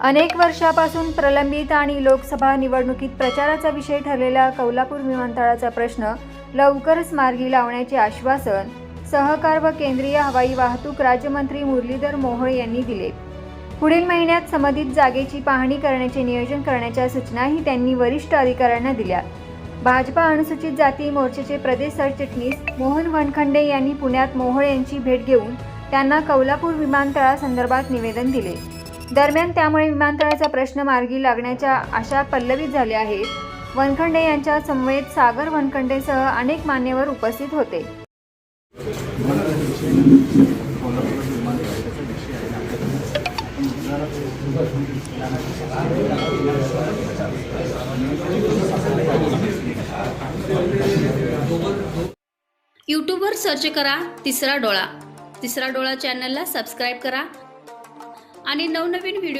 अनेक वर्षापासून प्रलंबित आणि लोकसभा निवडणुकीत प्रचाराचा विषय ठरलेला कोल्हापूर विमानतळाचा प्रश्न लवकरच मार्गी लावण्याचे आश्वासन सहकार व केंद्रीय हवाई वाहतूक राज्यमंत्री मुरलीधर मोहोळ यांनी दिले. पुढील महिन्यात संबंधित जागेची पाहणी करण्याचे नियोजन करण्याच्या सूचनाही त्यांनी वरिष्ठ अधिकाऱ्यांना दिल्या. भाजपा अनुसूचित जाती मोर्चाचे प्रदेश सरचिटणीस मोहन वनखंडे यांनी पुण्यात मोहोळ यांची भेट घेऊन त्यांना कौलापूर विमानतळासंदर्भात निवेदन दिले. दरम्यान त्यामुळे विमानतळाचा प्रश्न मार्गी लागण्याच्या आशा पल्लवित झाल्या आहेत. वनखंडे यांच्या समवेत सागर वनखंडेसह अनेक मान्यवर उपस्थित होते. यूट्यूबवर सर्च करा तिसरा डोळा. तिसरा डोळा चॅनलला सबस्क्राईब करा. आणि नवनवीन व्हिडिओ